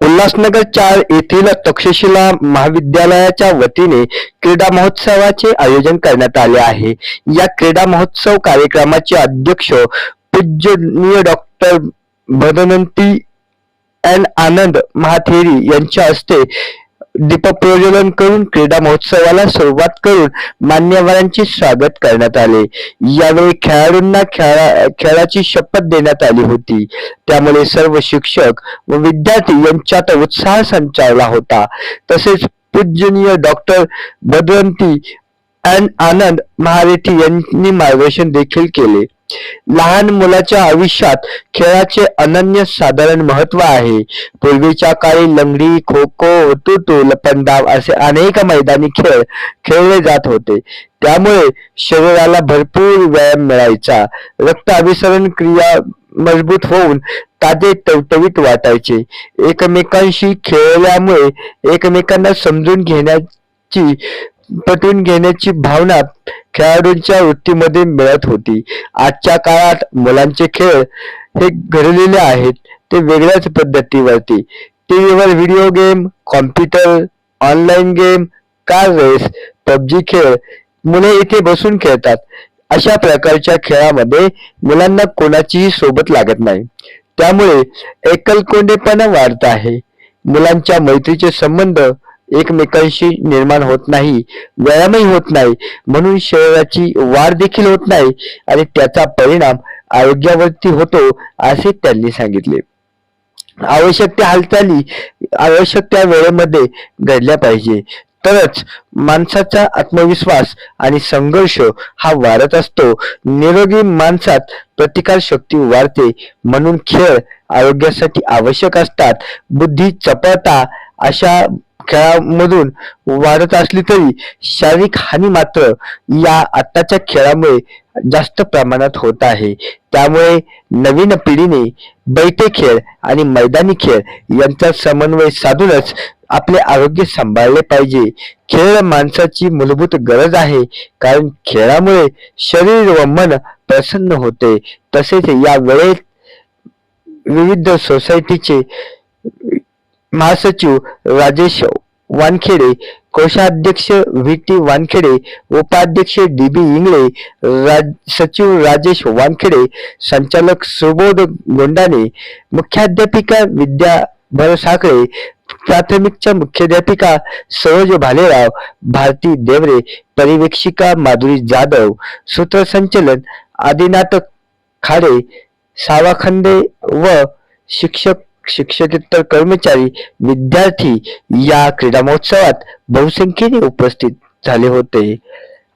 उल्हासनगर चार येथील तक्षशिला महाविद्यालयाच्या वतीने क्रीडा महोत्सवाचे आयोजन करण्यात आले आहे. या क्रीडा महोत्सव कार्यक्रमाचे अध्यक्ष पूज्यनीय डॉक्टर भदनंती एन आनंद महाथेरी यांच्या हस्ते दीपक प्रज्वलन करून क्रीडा महोत्सवाला सुरुवात करून मान्यवरांचे स्वागत करण्यात आले. यावेळी खेळाडूंना खेळा खेळाची शपथ देण्यात आली होती. त्यामुळे सर्व शिक्षक व विद्यार्थी यांच्यात उत्साह संचारला होता. तसेच पूजनीय डॉक्टर भदवंती अँड आनंद महारेठी यांनी मार्गदर्शन देखील केले. लहान मुलाच्या आयुष्यात खेळाचे अनन्य साधारण महत्त्व आहे. पूर्वीच्या काळी लंगडी खो खो हुतुतू लपंडाव असे अनेक मैदानी खेळ खेळले जात होते. त्यामुळे शरीराला भरपूर व्यायाम मिळायचा. रक्त अभिसरण क्रिया मजबूत होऊन ताजे टवटवीत वाटायचे. एकमेकांशी खेळल्यामुळे एकमेकांना समजून घेण्याची पटवून घेण्याची भावना खेळाडूंच्या वृत्तीमध्ये मिळत होती. आजच्या काळात मुलांचे खेळ हे घडलेले आहेत. ते वेगळ्याच पद्धतीवरती. टीव्हीवर video game computer online game car race PUBG खेळ मुले इथे बसून खेळतात. अशा प्रकारच्या खेळामध्ये मुलांना कोणाचीही सोबत लागत नाही. त्यामुळे एकलकोंडेपणा वाढत आहे. मुलांच्या मैत्रीचे संबंध एकमेकांशी निर्माण होत नाही व्यायामही होत नाही म्हणून शरीराची वाढ देखील होत नाही आणि त्याचा परिणाम आरोग्यावरती होतो असे त्यांनी सांगितले. आवश्यक त्या हालचाली आवश्यक त्या वेळेमध्ये घडल्या पाहिजे. तरच माणसाचा आत्मविश्वास आणि संघर्ष हा वाढत असतो. निरोगी माणसात प्रतिकार शक्ती वाढते म्हणून खेळ आरोग्यासाठी आवश्यक असतात. बुद्धी चपळता अशा खेळामधून वाढत असली तरी शारीरिक हानी मात्र या आत्ताच्या खेळामुळे जास्त प्रमाणात होत आहे. त्यामुळे नवीन पिढीने बैठे खेळ आणि मैदानी खेळ यांचा समन्वय साधूनच आपले आरोग्य सांभाळले पाहिजे. खेळ माणसाची मूलभूत गरज आहे कारण खेळामुळे शरीर व मन प्रसन्न होते. तसेच या वेळेत विविध सोसायटीचे महासचिव राजेश वानखेडे कोषाध्यक्ष व्ही टी वानखेडे उपाध्यक्ष डी बी इंगळे राज सचिव राजेश वानखेडे संचालक सुबोध गोंडाने मुख्याध्यापिका विद्या भरसाकळे प्राथमिकच्या मुख्याध्यापिका सरोज भालेराव भारती देवरे परिवेक्षिका माधुरी जाधव सूत्रसंचलन आदिनाथ खाडे सावाखंदे व शिक्षक शिक्षकेतर कर्मचारी विद्यार्थी या क्रीडा महोत्सवात बहुसंख्येने उपस्थित झाले होते.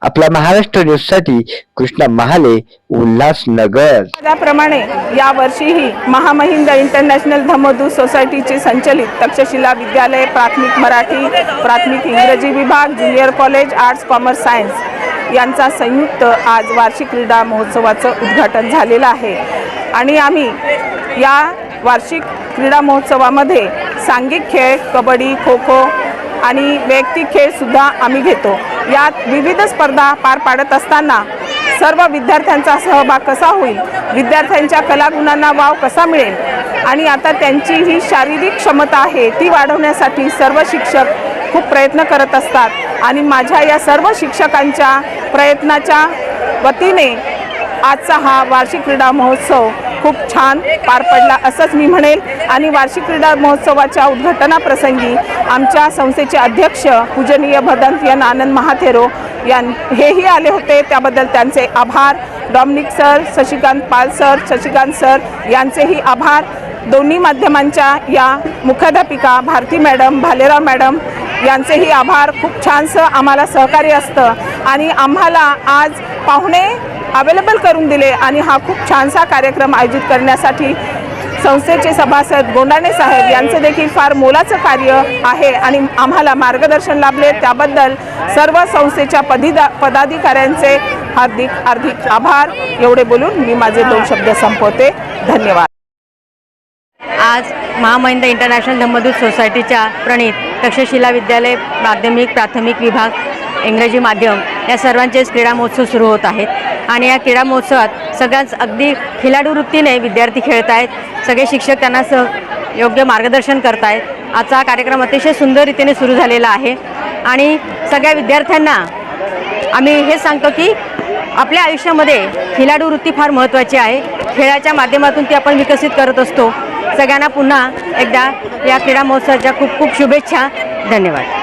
आपला महाराष्ट्र न्यूजसाठी कृष्णा महाले उल्हासनगर. त्याप्रमाणे या वर्षीही महामहिंद इंटरनॅशनल धमदू सोसायटीचे संचलित तक्षशिला विद्यालय प्राथमिक मराठी प्राथमिक इंग्रजी विभाग junior college arts commerce science यांचा संयुक्त आज वार्षिक क्रीडा महोत्सवाचं उद्घाटन झालेलं आहे. आणि आम्ही या वार्षिक क्रीडा महोत्सवामध्ये सांघिक खेळ कबड्डी खो खो आणि वैयक्तिक खेळसुद्धा आम्ही घेतो. यात विविध स्पर्धा पार पाडत असताना सर्व विद्यार्थ्यांचा सहभाग कसा होईल? विद्यार्थ्यांच्या कलागुणांना वाव कसा मिळेल? आणि आता त्यांची ही शारीरिक क्षमता आहे ती वाढवण्यासाठी सर्व शिक्षक खूप प्रयत्न करत असतात. आणि माझ्या या सर्व शिक्षकांच्या प्रयत्नाच्या वतीने आजचा हा वार्षिक क्रीडा महोत्सव खूप छान पार पडला असंच मी म्हणेल आणि वार्षिक क्रीडा महोत्सवाच्या उद्घाटनाप्रसंगी आमच्या संस्थेचे अध्यक्ष पूजनीय भदंत यान आनंद महाथेरो यां हेही आले होते. त्याबद्दल त्यांचे आभार. Dominic sir Shashikant Pal sir Shashikant sir यांचेही आभार. दोन्ही माध्यमांच्या या मुख्याध्यापिका भारती मॅडम भालेराव मॅडम यांचेही आभार. खूप छानसं आम्हाला सहकार्य असतं. आणि आम्हाला आज पाहुणे अवेलेबल करून दिले आणि हा खूप छानसा कार्यक्रम आयोजित करण्यासाठी संस्थेचे सभासद गोंडाणे साहेब यांचं देखील फार मोलाचं कार्य आहे आणि आम्हाला मार्गदर्शन लाभले. त्याबद्दल सर्व संस्थेच्या पदिदा पदाधिकाऱ्यांचे हार्दिक हार्दिक आभार. एवढे बोलून मी माझे दोन शब्द संपवते. धन्यवाद. आज महामहिंद इंटरनॅशनल धम्मदूत सोसायटीच्या प्रणीत तक्षशिला विद्यालय माध्यमिक प्राथमिक विभाग इंग्रजी माध्यम या सर्वांचेच क्रीडा महोत्सव सुरू होत आहेत. आणि या क्रीडा महोत्सवात सगळ्यांच अगदी खिलाडू वृत्तीने विद्यार्थी खेळत आहेत. सगळे शिक्षक त्यांना स योग्य मार्गदर्शन करत आहेत आजचा कार्यक्रम अतिशय सुंदर रीतीने सुरू झालेला आहे. आणि सगळ्या विद्यार्थ्यांना आम्ही हे सांगतो की आपल्या आयुष्यामध्ये खिलाडू वृत्ती फार महत्त्वाची आहे. खेळाच्या माध्यमातून ती आपण विकसित करत असतो. सगळ्यांना पुन्हा एकदा या क्रीडा महोत्सवाच्या खूप खूप शुभेच्छा. धन्यवाद.